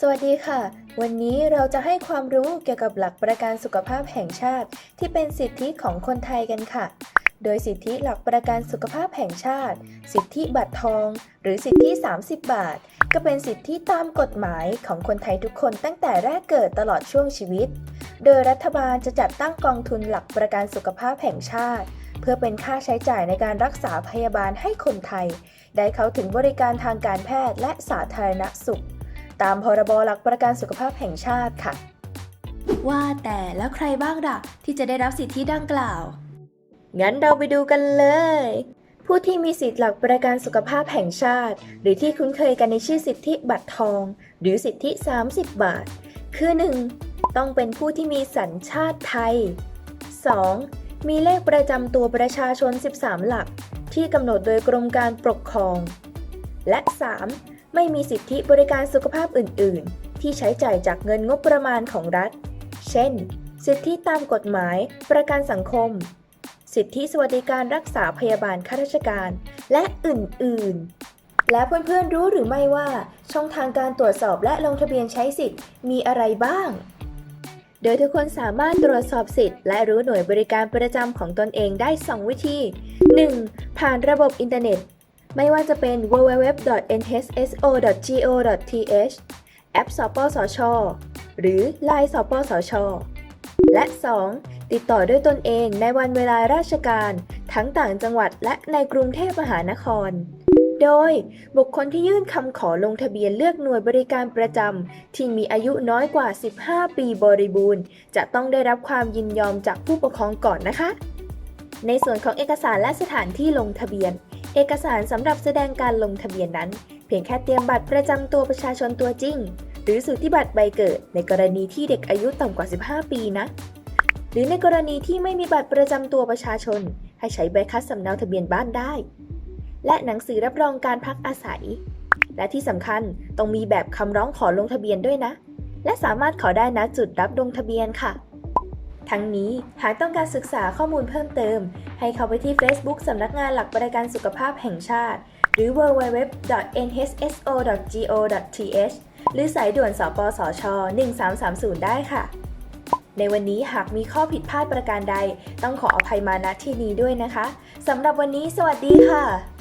สวัสดีค่ะ วันนี้เราจะให้ความรู้เกี่ยวกับหลักประกันสุขภาพแห่งชาติ ที่เป็นสิทธิของคนไทยกันค่ะ โดยสิทธิหลักประกันสุขภาพแห่งชาติ สิทธิบัตรทอง หรือสิทธิ 30 บาท ก็เป็นสิทธิตามกฎหมายของคนไทยทุกคนตั้งแต่แรกเกิดตลอดช่วงชีวิต โดยรัฐบาลจะจัดตั้งกองทุนหลักประกันสุขภาพแห่งชาติ เพื่อเป็นค่าใช้จ่ายในการรักษาพยาบาลให้คนไทย ได้เข้าถึงบริการทางการแพทย์และสาธารณสุข ตามพรบหลักประกันสุขภาพแห่งชาติค่ะ ว่าแต่แล้วใครบ้างล่ะ ที่จะได้รับสิทธิดังกล่าว งั้นเราไปดูกันเลย ผู้ที่มีสิทธิหลักประกันสุขภาพแห่งชาติ หรือที่คุ้นเคยกันในชื่อสิทธิบัตรทอง หรือสิทธิ 30 บาท คือ 1. ต้องเป็นผู้ที่มีสัญชาติไทย 2. มีเลขประจำตัวประชาชน 13 หลัก ที่กำหนดโดยกรมการปกครอง และ 3. ไม่มีสิทธิบริการสุขภาพอื่น ๆ ที่ใช้จ่ายจากเงินงบประมาณของรัฐ เช่น สิทธิตามกฎหมาย ประกันสังคม สิทธิสวัสดิการรักษาพยาบาลข้าราชการ และอื่น ๆและเพื่อนๆรู้หรือไม่ว่าช่องทางการตรวจสอบและลงทะเบียนใช้สิทธิ์มีอะไรบ้าง โดยทุกคนสามารถตรวจสอบสิทธิ์และรู้หน่วยบริการประจำของตนเองได้ 2 วิธี 1. ผ่านระบบอินเทอร์เน็ต ไม่ว่าจะเป็น www.nhso.go.th แอปสปสช หรือ Line สปสช และ 2. ติดต่อด้วยตนเองในวันเวลาราชการ ทั้งต่างจังหวัดและในกรุงเทพมหานคร โดย บุคคลที่ยื่นคำขอลงทะเบียนเลือกหน่วยบริการประจำที่มีอายุน้อยกว่า 15 ปีบริบูรณ์ จะต้องได้รับความยินยอมจากผู้ปกครองก่อนนะคะ ในส่วนของเอกสารและสถานที่ลงทะเบียน เอกสารสำหรับแสดงการลงทะเบียนนั้น เพียงแค่เตรียมบัตรประจำตัวประชาชนตัวจริง หรือสุทธิบัตรใบเกิด ในกรณีที่เด็กอายุต่ำกว่า 15 ปีนะ หรือในกรณีที่ไม่มีบัตรประจำตัวประชาชน ให้ใช้ใบคัดสำเนาทะเบียนบ้านได้ และหนังสือรับรองการพักอาศัย และที่สำคัญต้องมีแบบคำร้องขอลงทะเบียนด้วยนะ และสามารถขอได้ณจุดรับลงทะเบียนค่ะ ทั้งนี้หากต้องการศึกษาข้อมูลเพิ่มเติม ให้เข้าไปที่ Facebook สำนักงานหลักประกันสุขภาพแห่งชาติ หรือ www.nhso.go.th หรือสายด่วนสปสช 1330 ได้ค่ะ ในวันนี้หากมีข้อผิดพลาดประการใด ต้องขออภัยมาณที่นี้ด้วยนะคะสำหรับวันนี้ สวัสดีค่ะ